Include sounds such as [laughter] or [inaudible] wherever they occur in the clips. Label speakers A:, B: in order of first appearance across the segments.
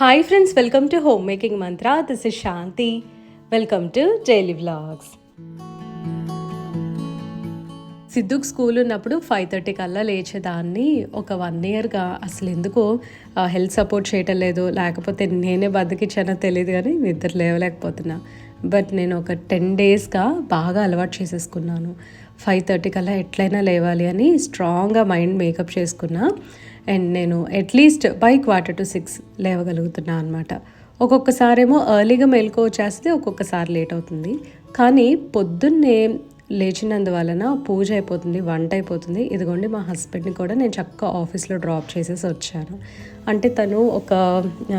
A: Hi friends welcome to home making Mantra this is Shanti welcome to daily vlogs సిద్ధుకు school ఉన్నప్పుడు five thirty కల్లా లేచేదాన్ని. ఒక one ఇయర్గా అసలు ఎందుకో హెల్త్ సపోర్ట్ చేయటం లేదు. లేకపోతే నేనే బతికిచ్చానో తెలియదు కానీ నిద్ర లేవలేకపోతున్నా. బట్ నేను ఒక టెన్ డేస్గా బాగా అలవాటు చేసేసుకున్నాను. ఫైవ్ థర్టీ కల్లా ఎట్లయినా లేవాలి అని స్ట్రాంగ్గా మైండ్ మేకప్ చేసుకున్నా. అండ్ నేను at least by quarter to six లేవగలుగుతున్నా అనమాట ఒక్కొక్కసారేమో ఎర్లీగా మెలకు వచ్చేస్తే ఒక్కొక్కసారి లేట్ అవుతుంది. కానీ పొద్దున్నే లేచినందువలన పూజ అయిపోతుంది వంట అయిపోతుంది. ఇదిగోండి మా హస్బెండ్ని కూడా నేను చక్కగా ఆఫీస్లో డ్రాప్ చేసేసి వచ్చాను. అంటే తను ఒక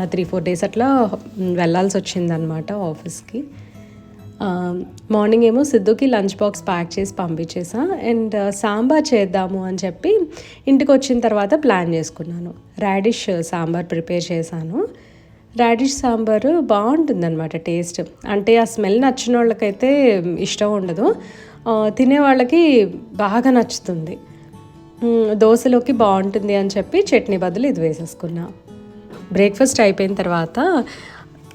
A: త్రీ ఫోర్ డేస్ అట్లా వెళ్ళాల్సి వచ్చిందనమాట ఆఫీస్కి మార్నింగ్ ఏమో సిద్ధుకి లంచ్ బాక్స్ ప్యాక్ చేసి పంపించేసా. అండ్ సాంబార్ చేద్దాము అని చెప్పి ఇంటికి వచ్చిన తర్వాత ప్లాన్ చేసుకున్నాను. రాడిష్ సాంబార్ ప్రిపేర్ చేశాను. రాడిష్ సాంబార్ బాగుంటుందన్నమాట టేస్ట్. అంటే ఆ స్మెల్ నచ్చిన వాళ్ళకైతే ఇష్టం ఉండదు. తినే వాళ్ళకి బాగా నచ్చుతుంది. దోశలోకి బాగుంటుంది అని చెప్పి చట్నీ బదులు ఇది వేసేసుకున్నా. బ్రేక్ఫాస్ట్ అయిపోయిన తర్వాత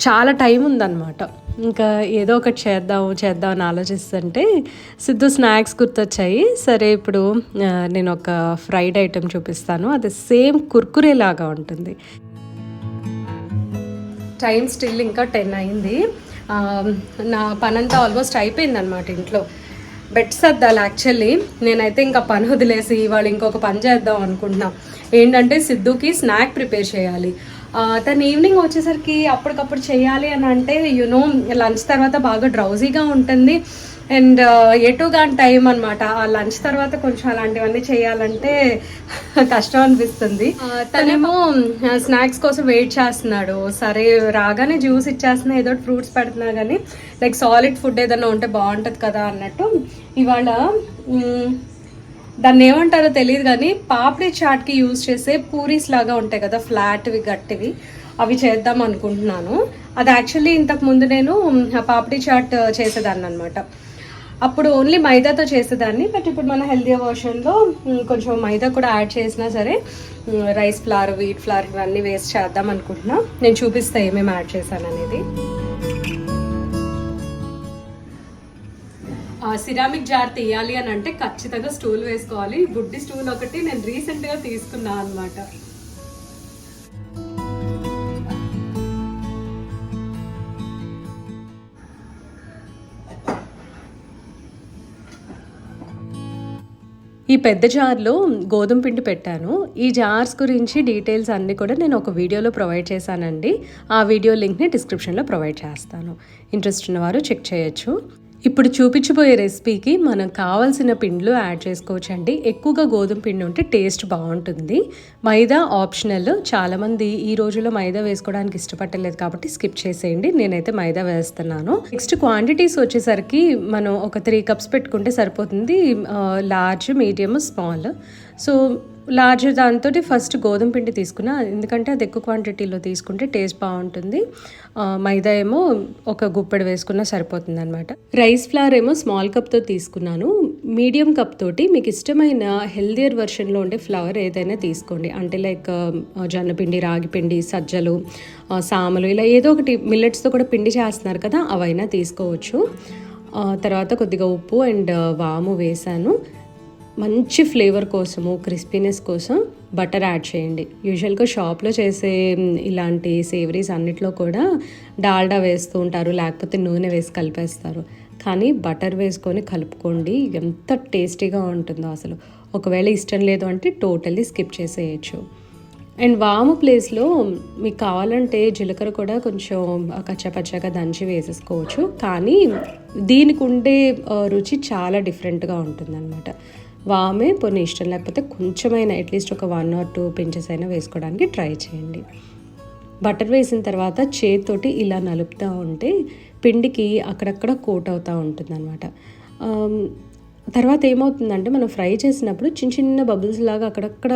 A: చాలా టైం ఉందన్నమాట. ఇంకా ఏదో ఒకటి చేద్దాం చేద్దాం అని ఆలోచిస్తుంటే సిద్ధు స్నాక్స్ గుర్తొచ్చాయి. సరే ఇప్పుడు నేను ఒక ఫ్రైడ్ ఐటెం చూపిస్తాను. అది సేమ్ కుర్కురే లాగా ఉంటుంది. టైం స్టిల్ ఇంకా టెన్ అయింది. నా నా పనంతా ఆల్మోస్ట్ అయిపోయింది అనమాట ఇంట్లో. బెడ్ సర్దాలి యాక్చువల్లీ. నేనైతే ఇంకా పని వదిలేసి ఇవాళ ఇంకొక పని చేద్దాం అనుకుంటున్నాను ఏంటంటే సిద్ధుకి స్నాక్ ప్రిపేర్ చేయాలి. తను ఈవినింగ్ వచ్చేసరికి అప్పటికప్పుడు చేయాలి అని అంటే యునో లంచ్ తర్వాత బాగా డ్రౌజీగా ఉంటుంది. అండ్ ఎటు కాని టైం అనమాట ఆ లంచ్ తర్వాత కొంచెం అలాంటివన్నీ చేయాలంటే [laughs] కష్టం అనిపిస్తుంది. తనేమో స్నాక్స్ కోసం వెయిట్ చేస్తున్నాడు. సరే రాగానే జ్యూస్ ఇచ్చేస్తున్నా ఏదో ఫ్రూట్స్ పెడుతున్నా కానీ లైక్ సాలిడ్ ఫుడ్ ఏదైనా ఉంటే బాగుంటుంది కదా అన్నట్టు. ఇవాళ దాన్ని ఏమంటారో తెలియదు కానీ పాపిడి చాట్కి యూజ్ చేసే పూరీస్ లాగా ఉంటాయి కదా ఫ్లాట్వి గట్టివి. అవి చేద్దాం అనుకుంటున్నాను. అది యాక్చువల్లీ ఇంతకు ముందు నేను ఆ పాపిడి చాట్ చేసేదాన్ని అనమాట అప్పుడు ఓన్లీ మైదాతో చేసేదాన్ని బట్ ఇప్పుడు మన హెల్దీ వర్షన్లో కొంచెం మైదా కూడా యాడ్ చేసినా సరే రైస్ ఫ్లవర్ వీట్ ఫ్లవర్ ఇవన్నీ వేస్ట్ చేద్దాం అనుకుంటున్నా. నేను చూపిస్తా ఏమేమి యాడ్ చేశాను అనేది సిరామిక్ జార్ తీయాలి అని అంటే ఖచ్చితంగా స్టూల్ వేసుకోవాలి. బుడ్డి స్టూల్ ఒకటి నేను రీసెంట్గా తీసుకున్నాను తీసుకున్నా అనమాట ఈ పెద్ద జార్లో గోధుమ పిండి పెట్టాను. ఈ జార్స్ గురించి డీటెయిల్స్ అన్నీ కూడా నేను ఒక వీడియోలో ప్రొవైడ్ చేశానండి. ఆ వీడియో లింక్ని డిస్క్రిప్షన్లో ప్రొవైడ్ చేస్తాను. ఇంట్రెస్ట్ ఉన్నవారు చెక్ చేయొచ్చు. ఇప్పుడు చూపించబోయే రెసిపీకి మనం కావాల్సిన పిండిలు యాడ్ చేసుకోవచ్చండి. ఎక్కువగా గోధుమ పిండి ఉంటే టేస్ట్ బాగుంటుంది. మైదా ఆప్షనల్. చాలామంది ఈ రోజుల్లో మైదా వేసుకోవడానికి ఇష్టపడలేదు కాబట్టి స్కిప్ చేసేయండి. నేనైతే మైదా వేస్తున్నాను. నెక్స్ట్ క్వాంటిటీస్ వచ్చేసరికి మనం ఒక త్రీ కప్స్ పెట్టుకుంటే సరిపోతుంది. Large medium small. So large దాంతో ఫస్ట్ గోధుమ పిండి తీసుకున్నా. ఎందుకంటే అది ఎక్కువ క్వాంటిటీలో తీసుకుంటే టేస్ట్ బాగుంటుంది. మైదా ఏమో ఒక గుప్పెడు వేసుకున్నా సరిపోతుంది అనమాట రైస్ ఫ్లవర్ ఏమో స్మాల్ కప్తో తీసుకున్నాను. మీడియం కప్ తోటి మీకు ఇష్టమైన హెల్దియర్ వెర్షన్లో ఉండే ఫ్లవర్ ఏదైనా తీసుకోండి. అంటే లైక్ జొన్నపిండి రాగిపిండి సజ్జలు సామలు ఇలా ఏదో ఒకటి మిల్లెట్స్తో కూడా పిండి చేస్తున్నారు కదా అవైనా తీసుకోవచ్చు. తర్వాత కొద్దిగా ఉప్పు అండ్ వాము వేసాను. మంచి ఫ్లేవర్ కోసము క్రిస్పీనెస్ కోసం బటర్ యాడ్ చేయండి. యూజువల్గా షాప్లో చేసే ఇలాంటి సేవరీస్ అన్నిట్లో కూడా డాల్డా వేస్తూ ఉంటారు లేకపోతే నూనె వేసి కలిపేస్తారు. కానీ బటర్ వేసుకొని కలుపుకోండి ఎంత టేస్టీగా ఉంటుందో అసలు. ఒకవేళ ఇష్టం లేదు అంటే టోటల్లీ స్కిప్ చేసేయచ్చు. అండ్ వాము ప్లేస్లో మీకు కావాలంటే జీలకర్ర కూడా కొంచెం కచ్చపచ్చగా దంచి వేసేసుకోవచ్చు. కానీ దీనికి ఉండే రుచి చాలా డిఫరెంట్గా ఉంటుందన్నమాట. వామే కొన్ని ఇష్టం. లేకపోతే కొంచెమైనా అట్లీస్ట్ ఒక వన్ ఆర్ టూ పించెస్ అయినా వేసుకోవడానికి ట్రై చేయండి. బటర్ వేసిన తర్వాత చేతితోటి ఇలా నలుపుతూ ఉంటే పిండికి అక్కడక్కడ కోట్ అవుతూ ఉంటుంది అనమాట తర్వాత ఏమవుతుందంటే మనం ఫ్రై చేసినప్పుడు చిన్న చిన్న బబుల్స్ లాగా అక్కడక్కడ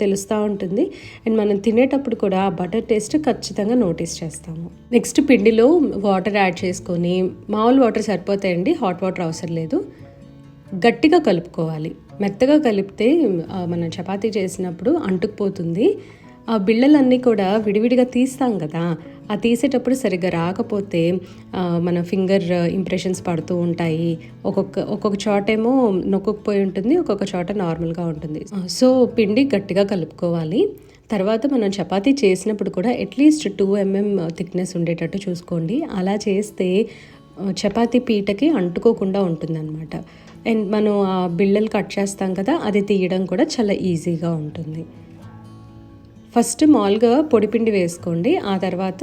A: తెలుస్తూ ఉంటుంది. అండ్ మనం తినేటప్పుడు కూడా ఆ బటర్ టేస్ట్ ఖచ్చితంగా నోటీస్ చేస్తాము. నెక్స్ట్ పిండిలో వాటర్ యాడ్ చేసుకొని మామూలు వాటర్ సరిపోతాయండి హాట్ వాటర్ అవసరం లేదు. గట్టిగా కలుపుకోవాలి. మెత్తగా కలిపితే మనం చపాతీ చేసినప్పుడు అంటుకుపోతుంది. ఆ బిళ్ళలన్నీ కూడా విడివిడిగా తీస్తాం కదా. ఆ తీసేటప్పుడు సరిగ్గా రాకపోతే మన ఫింగర్ ఇంప్రెషన్స్ పడుతూ ఉంటాయి. ఒక్కొక్క ఒక్కొక్క చోటేమో నొక్కుపోయి ఉంటుంది ఒక్కొక్క చోట నార్మల్గా ఉంటుంది. సో పిండి గట్టిగా కలుపుకోవాలి. తర్వాత మనం చపాతీ చేసినప్పుడు కూడా అట్లీస్ట్ టూ ఎంఎం థిక్నెస్ ఉండేటట్టు చూసుకోండి. అలా చేస్తే చపాతీ పీటకి అంటుకోకుండా ఉంటుందన్నమాట. అండ్ మనం ఆ బిళ్ళలు కట్ చేస్తాం కదా అది తీయడం కూడా చాలా ఈజీగా ఉంటుంది. ఫస్ట్ మామూలుగా పొడిపిండి వేసుకోండి. ఆ తర్వాత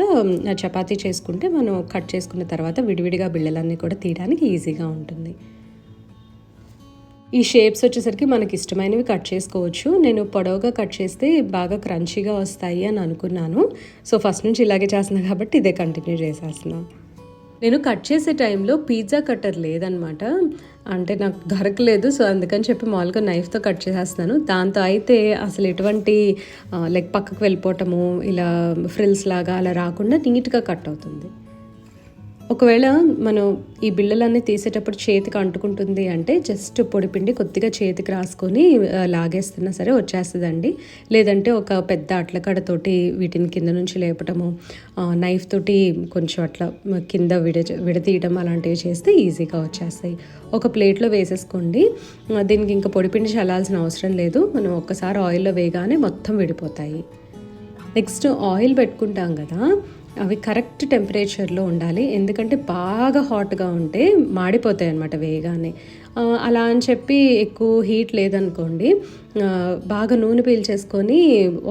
A: చపాతీ చేసుకుంటే మనం కట్ చేసుకున్న తర్వాత విడివిడిగా బిళ్ళలన్నీ కూడా తీయడానికి ఈజీగా ఉంటుంది. ఈ షేప్స్ వచ్చేసరికి మనకి ఇష్టమైనవి కట్ చేసుకోవచ్చు. నేను పొడవుగా కట్ చేస్తే బాగా క్రంచీగా వస్తాయి అని అనుకున్నాను. సో ఫస్ట్ నుంచి ఇలాగే చేస్తున్నాను కాబట్టి ఇదే కంటిన్యూ చేసేస్తున్నాను నేను కట్ చేసే టైంలో పిజ్జా కట్టర్ లేదనమాట. అంటే నాకు దొరకలేదు. సో అందుకని చెప్పి మామూలుగా నైఫ్తో కట్ చేసేస్తున్నాను. దాంతో అయితే అసలు ఎటువంటి లైక్ పక్కకు వెళ్ళిపోవటము ఇలా ఫ్రిల్స్ లాగా అలా రాకుండా నీట్గా కట్ అవుతుంది. ఒకవేళ మనం ఈ బిళ్ళలన్నీ తీసేటప్పుడు చేతికి అంటుకుంటుంది అంటే జస్ట్ పొడిపిండి కొద్దిగా చేతికి రాసుకొని లాగేస్తున్నా సరే వచ్చేస్తుందండి. లేదంటే ఒక పెద్ద అట్లకడతోటి వీటిని కింద నుంచి లేపటము నైఫ్ తోటి కొంచెం అట్లా కింద విడ విడతీయటం అలాంటివి చేస్తే ఈజీగా వచ్చేస్తాయి. ఒక ప్లేట్లో వేసేసుకోండి. దీనికి ఇంకా పొడిపిండి చల్లాల్సిన అవసరం లేదు. మనం ఒక్కసారి ఆయిల్లో వేయగానే మొత్తం విడిపోతాయి. నెక్స్ట్ ఆయిల్ పెట్టుకుంటాం కదా అవి కరెక్ట్ టెంపరేచర్లో ఉండాలి. ఎందుకంటే బాగా హాట్గా ఉంటే మాడిపోతాయి అన్నమాట వేగానే అలా అని చెప్పి ఎక్కువ హీట్ లేదనుకోండి బాగా నూనె పీల్చేసుకొని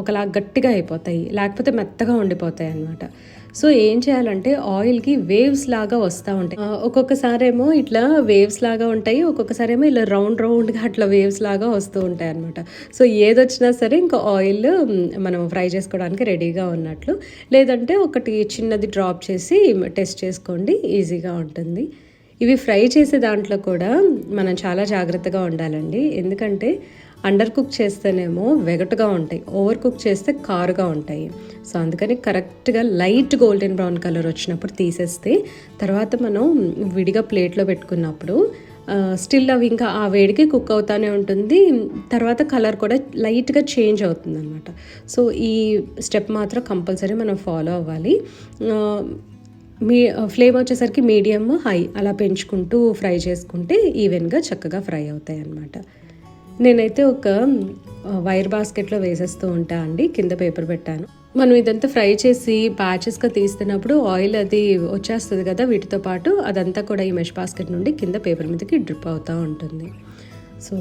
A: ఒకలా గట్టిగా అయిపోతాయి. లేకపోతే మెత్తగా ఉండిపోతాయి అన్నమాట. సో ఏం చేయాలంటే ఆయిల్కి వేవ్స్ లాగా వస్తూ ఉంటాయి. ఒక్కొక్కసారి ఏమో ఇట్లా వేవ్స్ లాగా ఉంటాయి ఒక్కొక్కసారి ఏమో ఇలా రౌండ్ రౌండ్గా అట్లా వేవ్స్ లాగా వస్తూ ఉంటాయి అనమాట సో ఏదొచ్చినా సరే ఇంకా ఆయిల్ మనం ఫ్రై చేసుకోవడానికి రెడీగా ఉన్నట్లు. లేదంటే ఒకటి చిన్నది డ్రాప్ చేసి టెస్ట్ చేసుకోండి ఈజీగా ఉంటుంది. ఇవి ఫ్రై చేసే దాంట్లో కూడా మనం చాలా జాగ్రత్తగా ఉండాలండి. ఎందుకంటే అండర్ కుక్ చేస్తేనేమో వెగటుగా ఉంటాయి ఓవర్ కుక్ చేస్తే కారుగా ఉంటాయి. సో అందుకని కరెక్ట్గా లైట్ గోల్డెన్ బ్రౌన్ కలర్ వచ్చినప్పుడు తీసేస్తే తర్వాత మనం విడిగా ప్లేట్లో పెట్టుకున్నప్పుడు స్టిల్ అవి ఇంకా ఆ వేడికి కుక్ అవుతానే ఉంటుంది. తర్వాత కలర్ కూడా లైట్గా చేంజ్ అవుతుంది అనమాట సో ఈ స్టెప్ మాత్రం కంపల్సరీ మనం ఫాలో అవ్వాలి. మీ ఫ్లేమ్ వచ్చేసరికి మీడియం హై అలా పెంచుకుంటూ ఫ్రై చేసుకుంటే ఈవెన్గా చక్కగా ఫ్రై అవుతాయి అన్నమాట నేనైతే ఒక వైర్ బాస్కెట్లో వేసేస్తూ ఉంటా అండి. కింద పేపర్ పెట్టాను. మనం ఇదంతా ఫ్రై చేసి ప్యాచెస్గా తీస్తున్నప్పుడు ఆయిల్ అది వచ్చేస్తుంది కదా వీటితో పాటు అదంతా కూడా ఈ మెష్ బాస్కెట్ నుండి కింద పేపర్ మీదకి డ్రిప్ అవుతూ ఉంటుంది. సో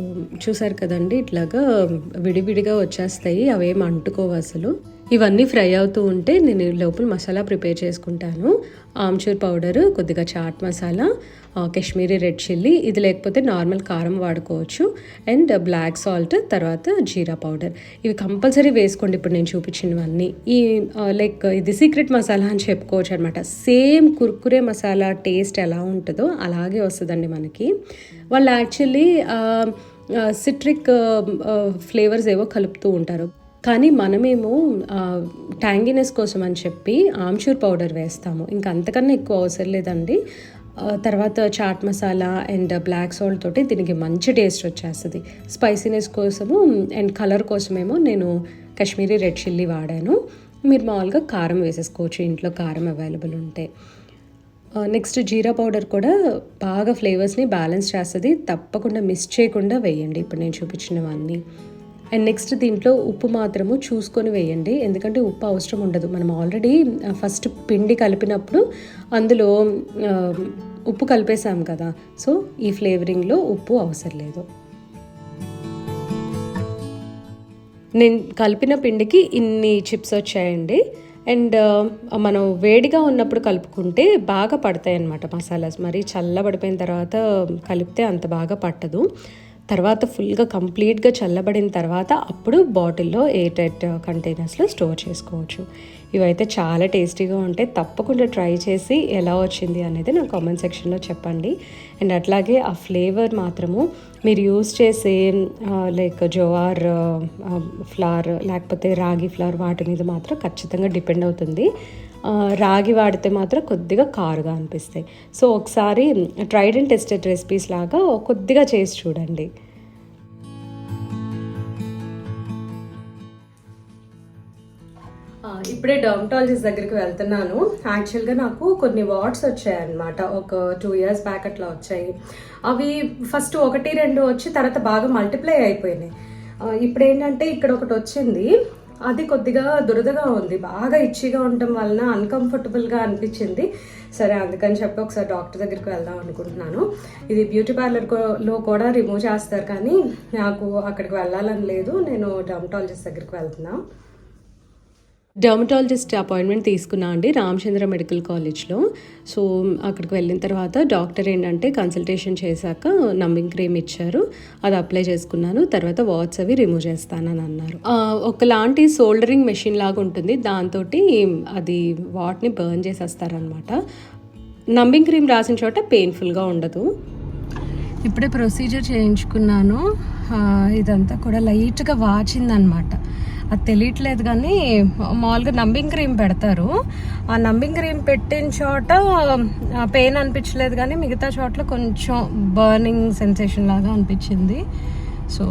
A: చూసారు కదండి ఇట్లాగా విడివిడిగా వచ్చేస్తాయి అవేం అంటుకోవు అసలు. ఇవన్నీ ఫ్రై అవుతూ ఉంటే నేను లోపల మసాలా ప్రిపేర్ చేసుకుంటాను. ఆమ్చూర్ పౌడర్ కొద్దిగా చాట్ మసాలా కాశ్మీరీ రెడ్ చిల్లీ ఇది లేకపోతే నార్మల్ కారం వాడుకోవచ్చు. అండ్ బ్లాక్ సాల్ట్ తర్వాత జీరా పౌడర్. ఇవి కంపల్సరీ వేసుకోండి ఇప్పుడు నేను చూపించినవన్నీ. ఈ లైక్ ఇది సీక్రెట్ మసాలా అని చెప్పుకోవచ్చు అనమాట సేమ్ కుర్కురే మసాలా టేస్ట్ ఎలా ఉంటుందో అలాగే వస్తుందండి మనకి. వాళ్ళు యాక్చువల్లీ సిట్రిక్ ఫ్లేవర్స్ ఏవో కలుపుతూ ఉంటారు. కానీ మనమేమో ట్యాంగినెస్ కోసం అని చెప్పి ఆమ్చూర్ పౌడర్ వేస్తాము. ఇంకా అంతకన్నా ఎక్కువ అవసరం లేదండి. తర్వాత chaat masala and black salt తోటి దీనికి మంచి టేస్ట్ వచ్చేస్తుంది. స్పైసీనెస్ కోసము అండ్ కలర్ కోసమేమో నేను కాశ్మీరీ రెడ్ చిల్లీ వాడాను. మీరు మామూలుగా కారం వేసేసుకోవచ్చు ఇంట్లో కారం అవైలబుల్ ఉంటే. నెక్స్ట్ జీరా పౌడర్ కూడా బాగా ఫ్లేవర్స్ని బ్యాలెన్స్ చేస్తుంది. తప్పకుండా మిస్ చేయకుండా వేయండి. ఇప్పుడు నేను చూపించినవన్నీ. అండ్ నెక్స్ట్ దీంట్లో ఉప్పు మాత్రము చూసుకొని వేయండి. ఎందుకంటే ఉప్పు అవసరం ఉండదు. మనం ఆల్రెడీ ఫస్ట్ పిండి కలిపినప్పుడు అందులో ఉప్పు కలిపేసాం కదా. సో ఈ ఫ్లేవరింగ్లో ఉప్పు అవసరం లేదు. నేను కలిపిన పిండికి ఇన్ని చిప్స్ వచ్చాయండి. అండ్ మనం వేడిగా ఉన్నప్పుడు కలుపుకుంటే బాగా పడతాయి అన్నమాట మసాలాస్. మరి చల్లబడిపోయిన తర్వాత కలిపితే అంత బాగా పట్టదు. తర్వాత ఫుల్గా కంప్లీట్గా చల్లబడిన తర్వాత అప్పుడు బాటిల్లో ఎయిర్ టైట్ కంటైనర్స్లో స్టోర్ చేసుకోవచ్చు. ఇవైతే చాలా టేస్టీగా ఉంటాయి. తప్పకుండా ట్రై చేసి ఎలా వచ్చింది అనేది నాకు కామెంట్ సెక్షన్లో చెప్పండి. అండ్ అట్లాగే ఆ ఫ్లేవర్ మాత్రము మీరు యూస్ చేసే లైక్ జోవార్ ఫ్లవర్ లేకపోతే రాగి ఫ్లవర్ వాటి మీద మాత్రం ఖచ్చితంగా డిపెండ్ అవుతుంది. రాగి వాడితే మాత్రం కొద్దిగా కారుగా అనిపిస్తాయి. సో ఒకసారి ట్రైడ్ అండ్ టెస్టెడ్ రెసిపీస్ లాగా కొద్దిగా చేసి చూడండి. ఇప్పుడే డర్మటాలజిస్ట్ దగ్గరికి వెళ్తున్నాను. యాక్చువల్గా నాకు కొన్ని వార్డ్స్ వచ్చాయన్నమాట. ఒక టూ ఇయర్స్ బ్యాక్ అట్లా వచ్చాయి. అవి ఫస్ట్ ఒకటి రెండు వచ్చి తర్వాత బాగా మల్టిప్లై అయిపోయినాయి. ఇప్పుడు ఏంటంటే ఇక్కడ ఒకటి వచ్చింది. అది కొద్దిగా దురదగా ఉంది. బాగా ఇచ్చిగా ఉండటం వలన అన్కంఫర్టబుల్గా అనిపించింది. సరే అందుకని చెప్పి ఒకసారి డాక్టర్ దగ్గరికి వెళ్దాం అనుకుంటున్నాను. ఇది బ్యూటీ పార్లర్లో కూడా రిమూవ్ చేస్తారు కానీ నాకు అక్కడికి వెళ్ళాలని లేదు. నేను డర్మటాలజిస్ట్ దగ్గరికి వెళ్తున్నాను డర్మటాలజిస్ట్ అపాయింట్మెంట్ తీసుకున్నా అండి రామచంద్ర మెడికల్ కాలేజ్లో సో అక్కడికి వెళ్ళిన తర్వాత డాక్టర్ ఏంటంటే కన్సల్టేషన్ చేశాక నమ్మింగ్ క్రీమ్ ఇచ్చారు. అది అప్లై చేసుకున్నాను. తర్వాత వాట్స్ అవి రిమూవ్ చేస్తానని అన్నారు. ఒకలాంటి సోల్డరింగ్ మెషిన్ లాగా ఉంటుంది. దాంతో అది వాట్ని బర్న్ చేసేస్తారనమాట. నమ్మింగ్ క్రీమ్ రాసిన చోట పెయిన్ఫుల్గా ఉండదు. ఇప్పుడే ప్రొసీజర్ చేయించుకున్నాను. ఇదంతా కూడా లైట్గా వాచిందనమాట. అది తెలియట్లేదు కానీ మామూలుగా నంబింగ్ క్రీమ్ పెడతారు. ఆ నంబింగ్ క్రీమ్ పెట్టిన చోట పెయిన్ అనిపించలేదు కానీ మిగతా చోట్ల కొంచెం బర్నింగ్ సెన్సేషన్ లాగా అనిపించింది. సో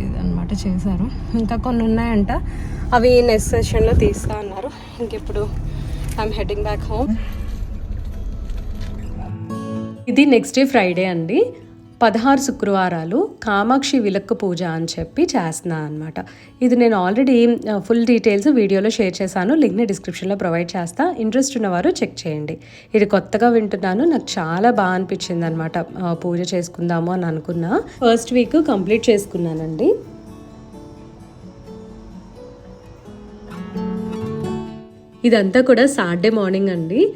A: ఇదన్నమాట చేశారు. ఇంకా కొన్ని ఉన్నాయంట. అవి నెక్స్ట్ సెషన్లో తీస్తా అన్నారు. ఇంకెప్పుడు ఐఎమ్ హెడ్డింగ్ బ్యాక్ హోమ్ ఇది నెక్స్ట్ డే ఫ్రైడే అండి. పదహారు శుక్రవారాలు కామాక్షి విలక్కు పూజ అని చెప్పి చేస్తున్నాను అనమాట ఇది నేను ఆల్రెడీ ఫుల్ డీటెయిల్స్ వీడియోలో షేర్ చేశాను. లింక్ని డిస్క్రిప్షన్లో ప్రొవైడ్ చేస్తా. ఇంట్రెస్ట్ ఉన్నవారు చెక్ చేయండి. ఇది కొత్తగా వింటున్నాను. నాకు చాలా బాగా అనిపించింది అనమాట పూజ చేసుకుందాము అని అనుకున్నా. ఫస్ట్ వీక్ కంప్లీట్ చేసుకున్నానండి. ఇదంతా కూడా సాటర్డే మార్నింగ్ అండి.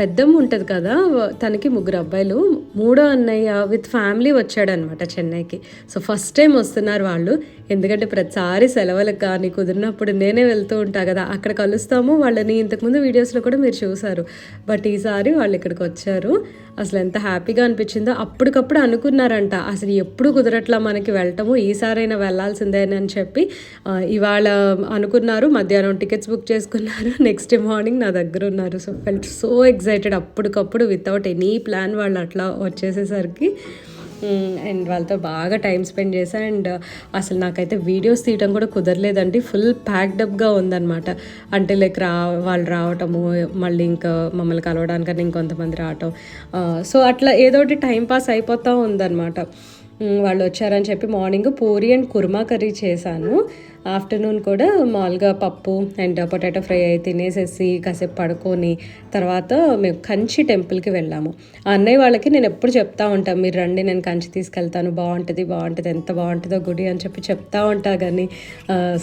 A: పెద్దమ్మ ఉంటుంది కదా తనకి ముగ్గురు అబ్బాయిలు. మూడో అన్నయ్య విత్ ఫ్యామిలీ వచ్చాడనమాట చెన్నైకి. సో ఫస్ట్ టైం వస్తున్నారు వాళ్ళు. ఎందుకంటే ప్రతిసారి సెలవులకు కానీ కుదిరినప్పుడు నేనే వెళ్తూ ఉంటా కదా. అక్కడ కలుస్తాము. వాళ్ళని ఇంతకుముందు వీడియోస్లో కూడా మీరు చూసారు బట్ ఈసారి వాళ్ళు ఇక్కడికి వచ్చారు. అసలు ఎంత హ్యాపీగా అనిపించిందో అప్పటికప్పుడు అనుకున్నారంట. అసలు ఎప్పుడు కుదరట్లా మనకి వెళ్ళటము? ఈసారైనా వెళ్ళాల్సిందే అని చెప్పి ఇవాళ అనుకున్నారు. మధ్యాహ్నం టికెట్స్ బుక్ చేసుకున్నారు. [laughs] నెక్స్ట్ మార్నింగ్ నా దగ్గర ఉన్నారు. సో ఫెల్ట్ సో ఎక్సైటెడ్ అప్పటికప్పుడు వితౌట్ ఎనీ ప్లాన్ వాళ్ళు అట్లా వచ్చేసేసరికి అండ్ వాళ్ళతో బాగా టైం స్పెండ్ చేశాను అండ్ అసలు నాకైతే వీడియోస్ తీయడం కూడా కుదరలేదండి. ఫుల్ ప్యాక్డప్గా ఉందన్నమాట. అంటే లైక్ రా వాళ్ళు రావటము మళ్ళీ ఇంకా మమ్మల్ని కలవడానికని ఇంకొంతమంది రావటం. సో అట్లా ఏదో ఒకటి టైం పాస్ అయిపోతూ ఉందన్నమాట. వాళ్ళు వచ్చారని చెప్పి morning puri and kurma curry చేశాను. ఆఫ్టర్నూన్ కూడా మామూలుగా పప్పు అండ్ పొటాటో ఫ్రై అయి తినేసేసి కాసేపు పడుకొని తర్వాత మేము కంచి టెంపుల్కి వెళ్ళాము. ఆ అన్నయ్య వాళ్ళకి నేను ఎప్పుడు చెప్తా ఉంటాను మీరు రండి నేను కంచి తీసుకెళ్తాను బాగుంటుంది బాగుంటుంది ఎంత బాగుంటుందో గుడి అని చెప్పి చెప్తా ఉంటా కానీ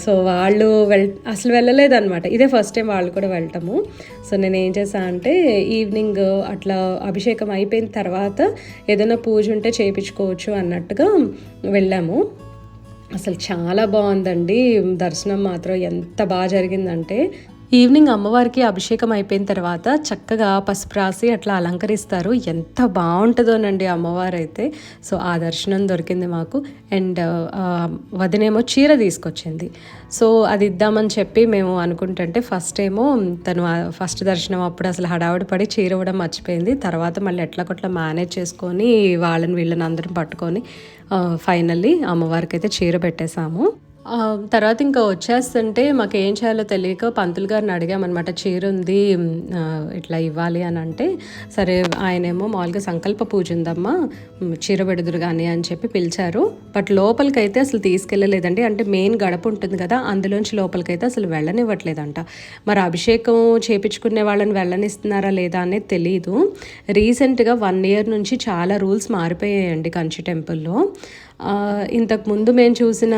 A: సో వాళ్ళు వెల్ అసలు వెళ్ళలేదన్నమాట. ఇదే ఫస్ట్ టైం వాళ్ళు కూడా వెళ్ళటము. సో నేను ఏం చేశాను అంటే ఈవినింగ్ అట్లా అభిషేకం అయిపోయిన తర్వాత ఏదైనా పూజ ఉంటే చేయించుకోవచ్చు అన్నట్టుగా వెళ్ళాము. అసలు చాలా బాగుందండి. దర్శనం మాత్రం ఎంత బాగా జరిగిందంటే ఈవినింగ్ అమ్మవారికి అభిషేకం అయిపోయిన తర్వాత చక్కగా పసుపు రాసి అట్లా అలంకరిస్తారు. ఎంత బాగుంటుందోనండి అమ్మవారు అయితే సో ఆ దర్శనం దొరికింది మాకు. అండ్ వదినేమో చీర తీసుకొచ్చింది. సో అది ఇద్దామని చెప్పి మేము అనుకుంటుంటే ఫస్ట్ ఏమో తను ఫస్ట్ దర్శనం అప్పుడు అసలు హడావుడి పడి చీర ఇవ్వడం మర్చిపోయింది. తర్వాత మళ్ళీ ఎట్లా కొట్లా మేనేజ్ చేసుకొని వాళ్ళని వీళ్ళని అందరం పట్టుకొని ఫైనల్లీ అమ్మవారికి అయితే చీర పెట్టేశాము. తర్వాత ఇంకా వచ్చేస్తుంటే మాకు ఏం చేయాలో తెలియక పంతులు గారిని అడిగామన్నమాట చీర ఉంది ఇట్లా ఇవ్వాలి అని అంటే సరే ఆయనేమో మామూలుగా సంకల్ప పూజ ఉందమ్మా చీర పెడుదురు కానీ అని చెప్పి పిలిచారు. బట్ లోపలికైతే అసలు తీసుకెళ్ళలేదండి. అంటే మెయిన్ గడప ఉంటుంది కదా అందులోంచి లోపలికైతే అసలు వెళ్ళనివ్వట్లేదంట. మరి అభిషేకం చేపించుకునే వాళ్ళని వెళ్ళనిస్తున్నారా లేదా అనేది తెలియదు రీసెంట్గా వన్ ఇయర్ నుంచి చాలా రూల్స్ మారిపోయాయండి కంచి టెంపుల్లో. ఇంతకుముందు మేము చూసిన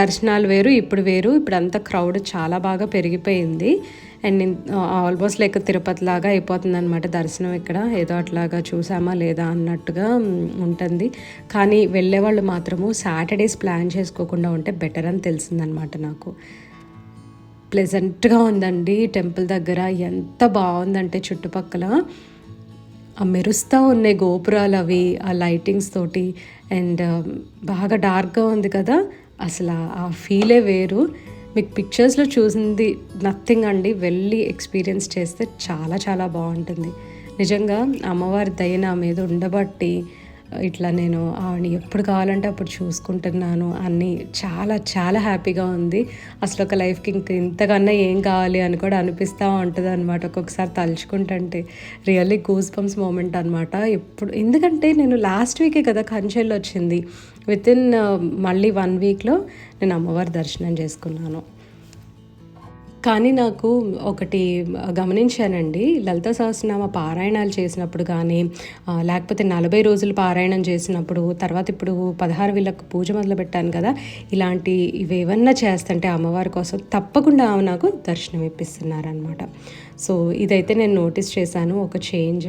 A: దర్శనాలు వేరు ఇప్పుడు వేరు. ఇప్పుడు అంతా క్రౌడ్ చాలా బాగా పెరిగిపోయింది. అండ్ ఆల్మోస్ట్ లైక్ తిరుపతి లాగా అయిపోతుంది అనమాట దర్శనం ఇక్కడ. ఏదో అట్లాగా చూసామా లేదా అన్నట్టుగా ఉంటుంది. కానీ వెళ్ళే వాళ్ళు మాత్రము సాటర్డేస్ ప్లాన్ చేసుకోకుండా ఉంటే బెటర్ అని తెలిసిందనమాట నాకు. ప్లెజెంట్గా ఉందండి టెంపుల్ దగ్గర. ఎంత బాగుందంటే చుట్టుపక్కల. ఆ మెరుస్తూ ఉన్నాయి గోపురాలు అవి ఆ లైటింగ్స్ తోటి. అండ్ um, బాగా డార్క్గా ఉంది కదా అసలు ఆ ఫీలే వేరు. మీకు పిక్చర్స్లో చూసింది నథింగ్ అండి. వెళ్ళి ఎక్స్పీరియన్స్ చేస్తే చాలా చాలా బాగుంటుంది. నిజంగా అమ్మవారి దయ నా మీద ఉండబట్టి ఇట్లా నేను ఆవిడని ఎప్పుడు కావాలంటే అప్పుడు చూసుకుంటున్నాను అన్నీ చాలా చాలా హ్యాపీగా ఉంది. అసలు ఒక లైఫ్కి ఇంక ఇంతకన్నా ఏం కావాలి అని కూడా అనిపిస్తూ ఉంటుంది అనమాట ఒక్కొక్కసారి తలుచుకుంటుంటే రియల్లీ గూస్ బంప్స్ మూమెంట్ అనమాట ఎప్పుడు ఎందుకంటే నేను లాస్ట్ వీకే కదా కంచెల్లో వచ్చింది విత్ ఇన్ మళ్ళీ వన్ వీక్లో నేను అమ్మవారి దర్శనం చేసుకున్నాను. కానీ నాకు ఒకటి గమనించానండి. లలిత సహస్రనామ పారాయణాలు చేసినప్పుడు కానీ లేకపోతే నలభై రోజులు పారాయణం చేసినప్పుడు తర్వాత ఇప్పుడు పదహారు వీళ్ళకు పూజ మొదలు పెట్టాను కదా ఇలాంటి ఇవేవన్నా చేస్తుంటే అమ్మవారి కోసం తప్పకుండా ఆమె నాకు దర్శనం ఇప్పిస్తున్నారనమాట సో ఇదైతే నేను నోటీస్ చేశాను ఒక చేంజ్.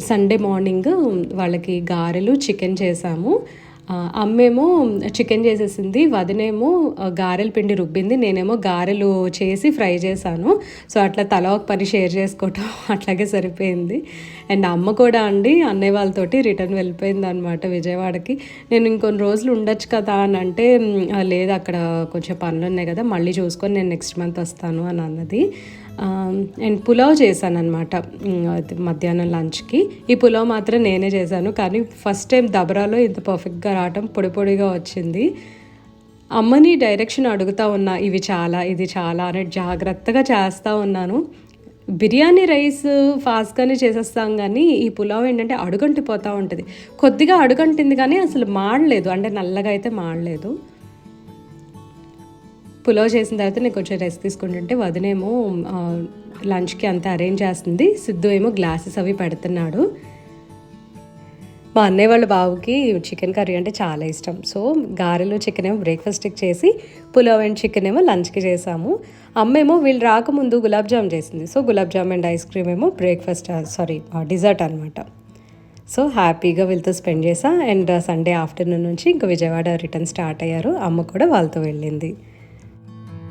A: సండే మార్నింగ్ వాళ్ళకి గారెలు చికెన్ చేసాము అమ్మేమో చికెన్ చేసేసింది వదినేమో గారెల పిండి రుబ్బింది నేనేమో గారెలు చేసి ఫ్రై చేశాను. సో అట్లా తల ఒక పని షేర్ చేసుకోవటం [laughs] అట్లాగే సరిపోయింది. అండ్ అమ్మ కూడా అండి అన్నయ్య వాళ్ళతోటి రిటర్న్ వెళ్ళిపోయింది అనమాట విజయవాడకి. నేను ఇంకొన్ని రోజులు ఉండొచ్చు కదా అని అంటే లేదు అక్కడ కొంచెం పనులు ఉన్నాయి కదా మళ్ళీ చూసుకొని నేను నెక్స్ట్ మంత్ వస్తాను అని అన్నది. అండ్ పులావ్ చేశాను అనమాట మధ్యాహ్నం లంచ్కి. ఈ పులావ్ మాత్రం నేనే చేశాను కానీ ఫస్ట్ టైం దబరాలో ఇంత పర్ఫెక్ట్గా రావటం పొడి పొడిగా వచ్చింది. అమ్మని డైరెక్షన్ అడుగుతా ఉన్నా ఇవి చాలా ఇది చాలా అని జాగ్రత్తగా చేస్తూ ఉన్నాను. బిర్యానీ రైస్ ఫాస్ట్గానే చేసేస్తాం కానీ ఈ పులావ్ ఏంటంటే అడుగంటిపోతూ ఉంటుంది. కొద్దిగా అడుగంటింది కానీ అసలు మాడలేదు అంటే నల్లగా అయితే మాడలేదు. పులావ్ చేసిన తర్వాత నేను కొంచెం రెస్ట్ తీసుకుంటుంటే వదినేమో లంచ్కి అంతా అరేంజ్ చేస్తుంది. సిద్ధు ఏమో గ్లాసెస్ అవి పెడుతున్నాడు. మా అన్నయ్య వాళ్ళ బాబుకి చికెన్ కర్రీ అంటే చాలా ఇష్టం. సో గారెలు చికెన్ ఏమో బ్రేక్ఫాస్ట్కి చేసి పులావ్ అండ్ చికెన్ ఏమో లంచ్కి చేసాము. అమ్మేమో వీళ్ళు రాకముందు గులాబ్ జామ్ చేసింది. So gulab jamun and ice cream ఏమో బ్రేక్ఫాస్ట్ సారీ డిజర్ట్ అనమాట సో హ్యాపీగా వీళ్ళతో స్పెండ్ చేసా. అండ్ సండే ఆఫ్టర్నూన్ నుంచి ఇంకా విజయవాడ రిటర్న్ స్టార్ట్ అయ్యారు. అమ్మ కూడా వాళ్ళతో వెళ్ళింది.